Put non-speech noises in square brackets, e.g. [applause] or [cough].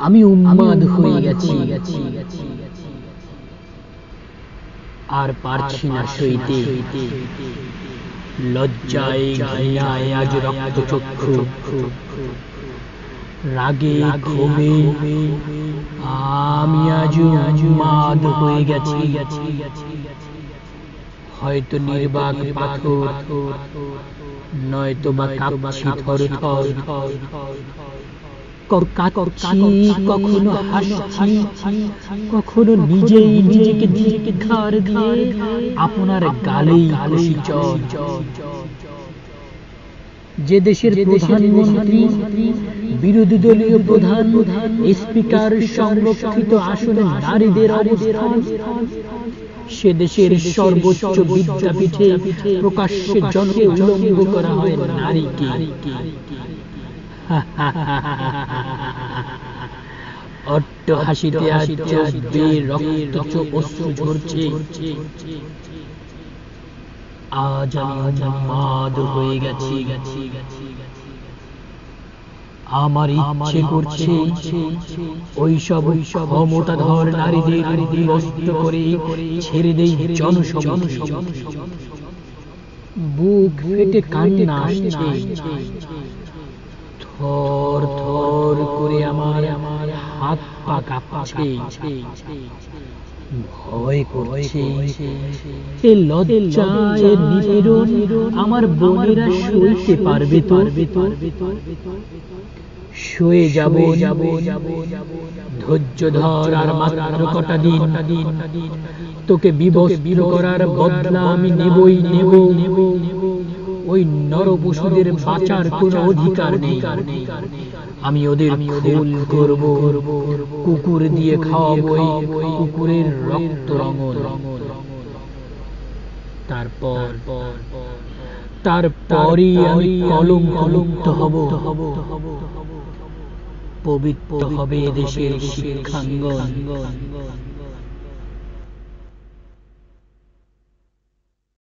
আমি উন্মাদ হয়ে গেছি। আর পারছি না সইতে। লজ্জায় ঘৃণায় আজ রক্ত চক্ষু রাগে ক্ষোভে আমি আজ উন্মাদ হয়ে গেছি। হয়তো নির্বাক পাথর নয়তো বা কাঁপছি থর থর কাঁদছি কখনো হাসছি কখনো নিজেই নিজেকে দিয়ে আপনার গালেই চর। যে দেশের প্রধানমন্ত্রী বিরোধী দলীয় প্রধান স্পিকার সংরক্ষিত আসনে নারীদের অবস্থান সে দেশের সর্বোচ্চ বিদ্যাপীঠে প্রকাশ্যে জনকে উলঙ্গ করা হয় নারীকে। [laughs] অট্ট হাসিতে চোখে রক্ত অশ্রু ঝরছে। আজ উন্মাদ হয়ে গেছি। আমার ইচ্ছে করছে ওই সব ওই সব ক্ষমতাধর নারীদের করে ছেড়ে দেই জনসম বুক ফেটে কান্না আসছে। থর থর করে আমার আমার হাত পা কাঁপছে। ভয় করছে। এ আমার বোনেরা পারবে তো? শুয়ে যাব যাব ধৈর্য ধর আর মাত্র কটা দিন। তোকে বিবস্ত্র করার বদলা আমি নেবই নেব নেব ওই নর পশুদের বাঁচার কোনো অধিকার নেই। আমি ওদের খুন করব কুকুর দিয়ে খাওয়াবো কুকুরের রক্ত রঙল। তারপর তারপরই আমি কলম কলঙ্কিত হব। পবিত্র হবে এদেশের শিক্ষাঙ্গন।